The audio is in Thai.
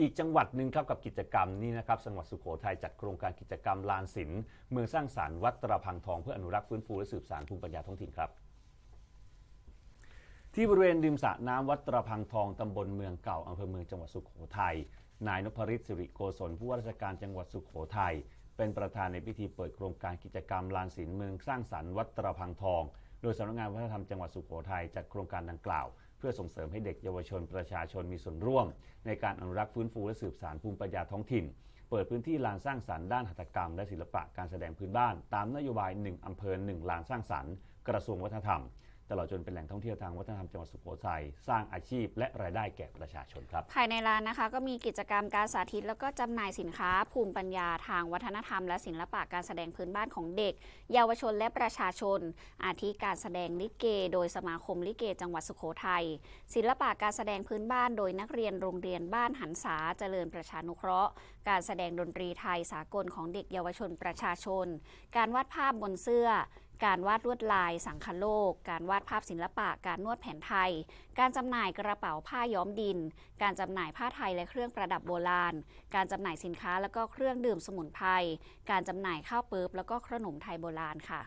อีกจังหวัดหนึ่งครับกับกิจกรรมนี้นะครับจังหวัดสุโขทัยจัดโครงการกิจกรรมลานศิลป์เมืองสร้างสรรค์วัดตระพังทองเพื่ออนุรักษ์ฟื้นฟูและสืบสานภูมิปัญญาท้องถิ่นครับ ที่บริเวณริมสระน้ำวัดตระพังทองตำบลเมืองเก่าอำเภอเมืองจังหวัดสุโขทัยนายนพริตสิริโกศลผู้ว่าราชการจังหวัดสุโขทัยเป็นประธานในพิธีเปิดโครงการกิจกรรมลานศิลป์เมืองสร้างสรรค์วัดตระพังทอง โดยสำนักงานวัฒนธรรมจังหวัดสุโขทัยจัดโครงการดังกล่าว เพื่อส่งเสริมให้เด็กเยาวชนประชาชนมีส่วนร่วม ในการอนุรักษ์ฟื้นฟูและสืบสานภูมิปัญญาท้องถิ่น เปิดพื้นที่ลานสร้างสรรค์ด้านหัตถกรรม และศิลปะการแสดงพื้นบ้าน ตามนโยบาย 1อำเภอ1ลานสร้างสรรค์ กระทรวงวัฒนธรรม ตลอดจนเป็นแหล่งท่องเที่ยวทางวัฒนธรรมจังหวัดสุโขทัยสร้างอาชีพและรายได้แก่ประชาชนครับ ภายในร้านนะคะ ก็มีกิจกรรมการสาธิต แล้วก็จำหน่ายสินค้า ภูมิปัญญาทางวัฒนธรรม และศิลปะการแสดงพื้นบ้านของเด็ก เยาวชนและประชาชน อาทิการแสดงลิเก โดยสมาคมลิเก จังหวัดสุโขทัยศิลปะการแสดงพื้นบ้านโดยนักเรียนโรงเรียนบ้านหันษาเจริญประชานุเคราะห์ การแสดงดนตรีไทยสากลของเด็กเยาวชนประชาชน การวาดภาพบนเสื้อ การวาดลวดลายสังคโลก การวาดภาพศิลปะ การนวดแผนไทย การจำหน่ายกระเป๋าผ้าย้อมดิน การจำหน่ายผ้าไทยและเครื่องประดับโบราณ การจำหน่ายสินค้าและก็เครื่องดื่มสมุนไพร การจำหน่ายข้าวเปิ๊บแล้วก็ขนมไทยโบราณค่ะ